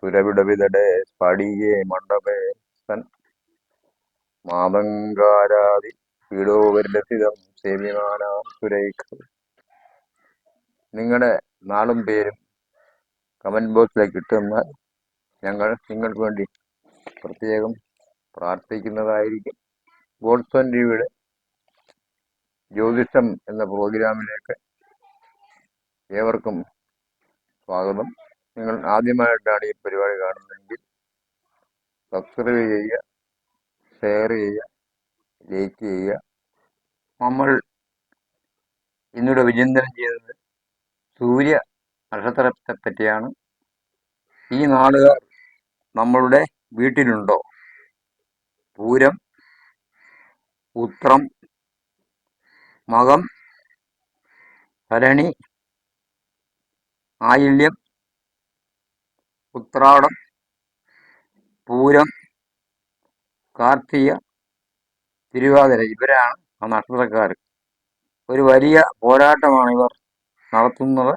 സുരവിടവിതടെ സ്ഫടികേ മണ്ഡപേ സൻ മാതങ്കാരാതി പീഡോപരിലസിതം സേവ്യമാനാം സുരൈഖ. നിങ്ങളുടെ നാളും പേരും കമന്റ് ബോക്സിലേക്ക് ഇട്ടുതന്നാൽ ഞങ്ങൾ നിങ്ങൾക്ക് വേണ്ടി പ്രത്യേകം പ്രാർത്ഥിക്കുന്നതായിരിക്കും. ഗോഡ്സൺ ടിവിയുടെ ജ്യോതിഷം എന്ന പ്രോഗ്രാമിലേക്ക് ഏവർക്കും സ്വാഗതം. നിങ്ങൾ ആദ്യമായിട്ടാണ് ഈ പരിപാടി കാണുന്നതെങ്കിൽ സബ്സ്ക്രൈബ് ചെയ്യുക ഷെയർ ചെയ്യുക ലൈക്ക് ചെയ്യുക. നമ്മൾ ഇന്നിവിടെ വിചിന്തനം ചെയ്തത് സൂര്യ നക്ഷത്രത്തെ പറ്റിയാണ്. ഈ നാളുകാർ നമ്മളുടെ വീട്ടിലുണ്ടോ? പൂരം ഉത്രം മകം ഭരണി ആയില്യം ഉത്രാടം പൂരം കാർത്തിക തിരുവാതിര ഇവരാണ് ആ നക്ഷത്രക്കാർ ഒരു വലിയ പോരാട്ടമാണ് ഇവർ നടത്തുന്നത്.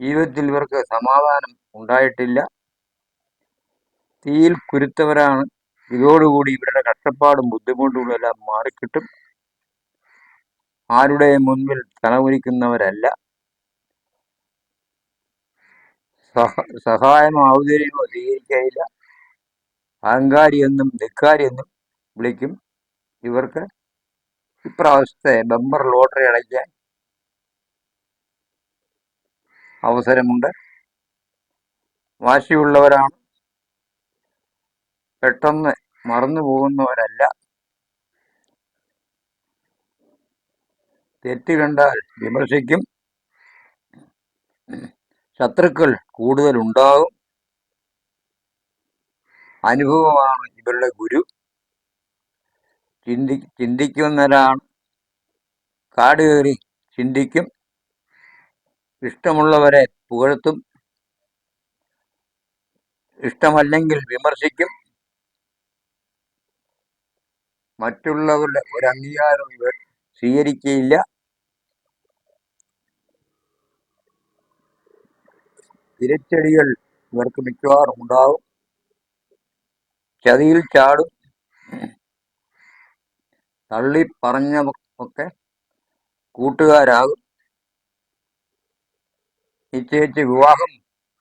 ജീവിതത്തിൽ ഇവർക്ക് സമാധാനം ഉണ്ടായിട്ടില്ല. തീയിൽ കുരുത്തവരാണ്. ഇതോടുകൂടി ഇവരുടെ കഷ്ടപ്പാടും ബുദ്ധിമുട്ടുകളും എല്ലാം മാറിക്കിട്ടും. ആരുടെ മുൻപിൽ തലകുനിക്കുന്നവരല്ല. സഹ സഹായമോ സ്വീകരിക്കുകയില്ല അഹങ്കാരിയെന്നും ധിക്കാരിയെന്നും വിളിക്കും. ഇവർക്ക് ഇപ്രാവശ്യത്തെ ബമ്പർ ലോട്ടറി അടയ്ക്കാൻ അവസരമുണ്ട്. വാശിയുള്ളവരാണ്. പെട്ടെന്ന് മറന്നു പോകുന്നവരല്ല. തെറ്റ് കണ്ടാൽ വിമർശിക്കും. ശത്രുക്കൾ കൂടുതൽ ഉണ്ടാകും അനുഭവമാണ് ഇവരുടെ ഗുരു. ചിന്തി ചിന്തിക്കുന്നവരാണ്. കാട് കയറി ചിന്തിക്കും. ഇഷ്ടമുള്ളവരെ പുകഴ്ത്തും. ഇഷ്ടമല്ലെങ്കിൽ വിമർശിക്കും. മറ്റുള്ളവരുടെ ഒരു അംഗീകാരം ഇവർ സ്വീകരിക്കയില്ല തിരിച്ചടികൾ ഇവർക്ക് മിക്കവാറും ഉണ്ടാവും. ചതിയിൽ ചാടും. തള്ളി പറഞ്ഞൊക്കെ കൂട്ടുകാരാകും. നിശ്ചയിച്ച് വിവാഹം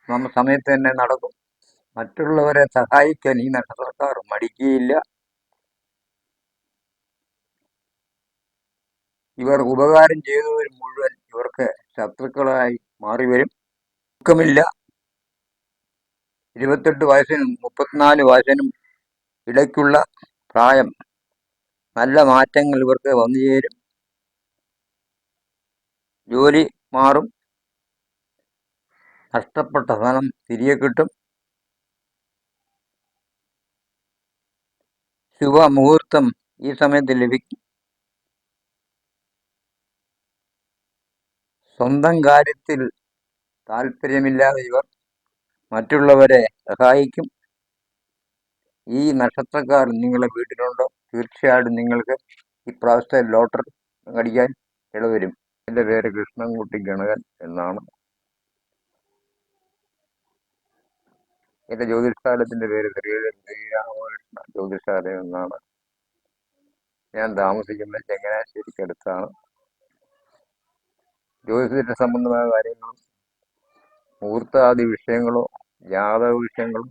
നമ്മ സമയത്ത് തന്നെ നടക്കും. മറ്റുള്ളവരെ സഹായിക്കാൻ ഈ നക്ഷത്രക്കാർ മടിക്കുകയില്ല. ഇവർ ഉപകാരം ചെയ്തവർ മുഴുവൻ ഇവർക്ക് ശത്രുക്കളായി മാറി വരും ദുഃഖമില്ല ഇരുപത്തെട്ട് വയസ്സിനും മുപ്പത്തിനാല് വയസ്സിനും ഇടയ്ക്കുള്ള പ്രായം. നല്ല മാറ്റങ്ങൾ ഇവർക്ക് വന്നു ചേരും. ജോലി മാറും. നഷ്ടപ്പെട്ട ധനം തിരികെ കിട്ടും. ശുഭമുഹൂർത്തം ഈ സമയത്ത് ലഭിക്കും. സ്വന്തം കാര്യത്തിൽ താല്പര്യമില്ലാതെ ഇവർ മറ്റുള്ളവരെ സഹായിക്കും. ഈ നക്ഷത്രക്കാർ നിങ്ങളുടെ വീട്ടിലുണ്ടോ? തീർച്ചയായിട്ടും നിങ്ങൾക്ക് ഈ പ്രാവശ്യത്തെ ലോട്ടറി അടിക്കാൻ ഇടവരും. എന്റെ പേര് കൃഷ്ണൻകുട്ടി ഗണകൻ എന്നാണ്. എന്റെ ജ്യോതിഷാലയത്തിന്റെ പേര് ശ്രീരാമകൃഷ്ണ ജ്യോതിഷാലയം എന്നാണ്. ഞാൻ താമസിക്കുന്നത് ചങ്ങനാശ്ശേരിക്കടുത്താണ്. ജ്യോതിഷത്തിന്റെ സംബന്ധമായ കാര്യങ്ങളും മുഹൂർത്താദി വിഷയങ്ങളോ ജാതക വിഷയങ്ങളും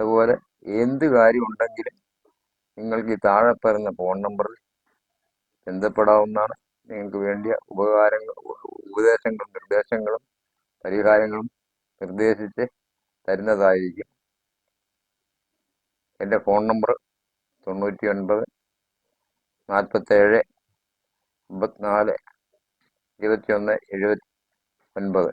അതുപോലെ എന്ത് കാര്യം ഉണ്ടെങ്കിലും നിങ്ങൾക്ക് ഈ താഴെ ഫോൺ നമ്പറിൽ ബന്ധപ്പെടാവുന്നതാണ്. നിങ്ങൾക്ക് വേണ്ടിയ ഉപകാരങ്ങൾ ഉപദേശങ്ങളും നിർദ്ദേശങ്ങളും പരിഹാരങ്ങളും നിർദ്ദേശിച്ച് തരുന്നതായിരിക്കും. എന്റെ ഫോൺ നമ്പർ തൊണ്ണൂറ്റി ഒൻപത് നാൽപ്പത്തേഴ് അമ്പത്തിനാല് ഇരുപത്തി ഒന്ന് എഴുപത്തി ഒൻപത്